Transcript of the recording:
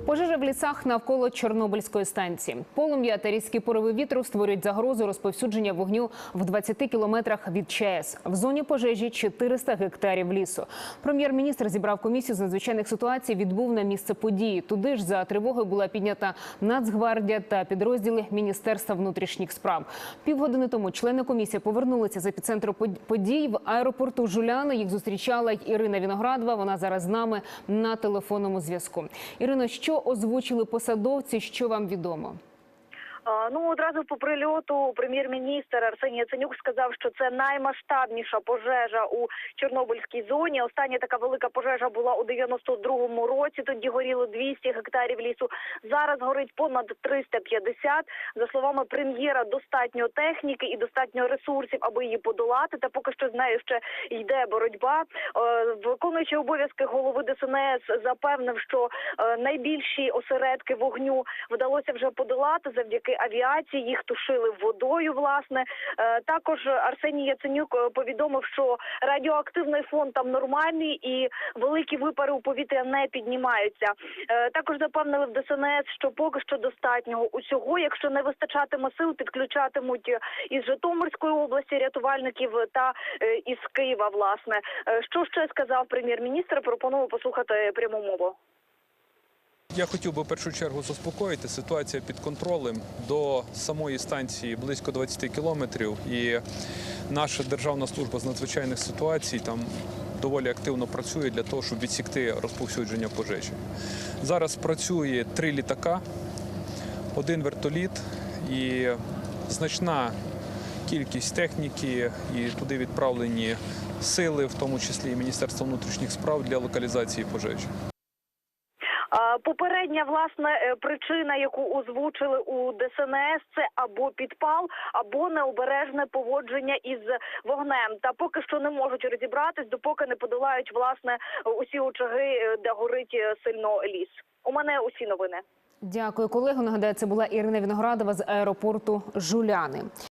Пожежа в лісах навколо Чорнобильської станції. Полум'я та різкі пориви вітру створюють загрозу розповсюдження вогню в 20 кілометрах від ЧАЕС. В зоні пожежі 400 гектарів лісу. Прем'єр-міністр зібрав комісію з надзвичайних ситуацій, відбув на місце події. Туди ж за тривогою була піднята Нацгвардія та підрозділи Міністерства внутрішніх справ. Півгодини тому члени комісії повернулися з епіцентру подій в аеропорту Жуляни. Їх зустрічала Ірина Віноградова. Вона зараз з нами на телефонному зв'язку. Ірино, що озвучили посадовці? Що вам відомо? Ну одразу по прильоту прем'єр-міністр Арсеній Яценюк сказав, що це наймасштабніша пожежа у Чорнобильській зоні. Остання така велика пожежа була у 92-му році. Тоді горіло 200 гектарів лісу. Зараз горить понад 350. За словами прем'єра, достатньо техніки і достатньо ресурсів, аби її подолати. Та поки що знаю, ще йде боротьба. Е, Виконуючий обов'язки голови ДСНС запевнив, що е, найбільші осередки вогню вдалося вже подолати завдяки авіації. Їх тушили водою. Власне Е, також Арсеній Яценюк е, повідомив, що радіоактивний фон там нормальний і великі випари у повітря не піднімаються. Е, Також запевнили в ДСНС, що поки що достатнього усього. Якщо не вистачатиме сил, підключатимуть із Житомирської області рятувальників та із Києва. Власне, що ще сказав прем'єр-міністр? Пропоную послухати пряму мову. Я хотів би в першу чергу заспокоїти. Ситуація під контролем до самої станції близько 20 кілометрів. І наша державна служба з надзвичайних ситуацій там доволі активно працює для того, щоб відсікти розповсюдження пожежі. Зараз працює три літака, один вертоліт і значна кількість техніки, і туди відправлені сили, в тому числі і Міністерство внутрішніх справ для локалізації пожежі. Попередня власне е, причина, яку озвучили у ДСНС, це або підпал, або необережне поводження із вогнем. Та поки що не можуть розібратись, допоки не подолають власне усі очаги, е, де горить е, сильно ліс. У мене усі новини. Дякую, колего. Нагадаю, це була Ірина Віноградова з аеропорту Жуляни.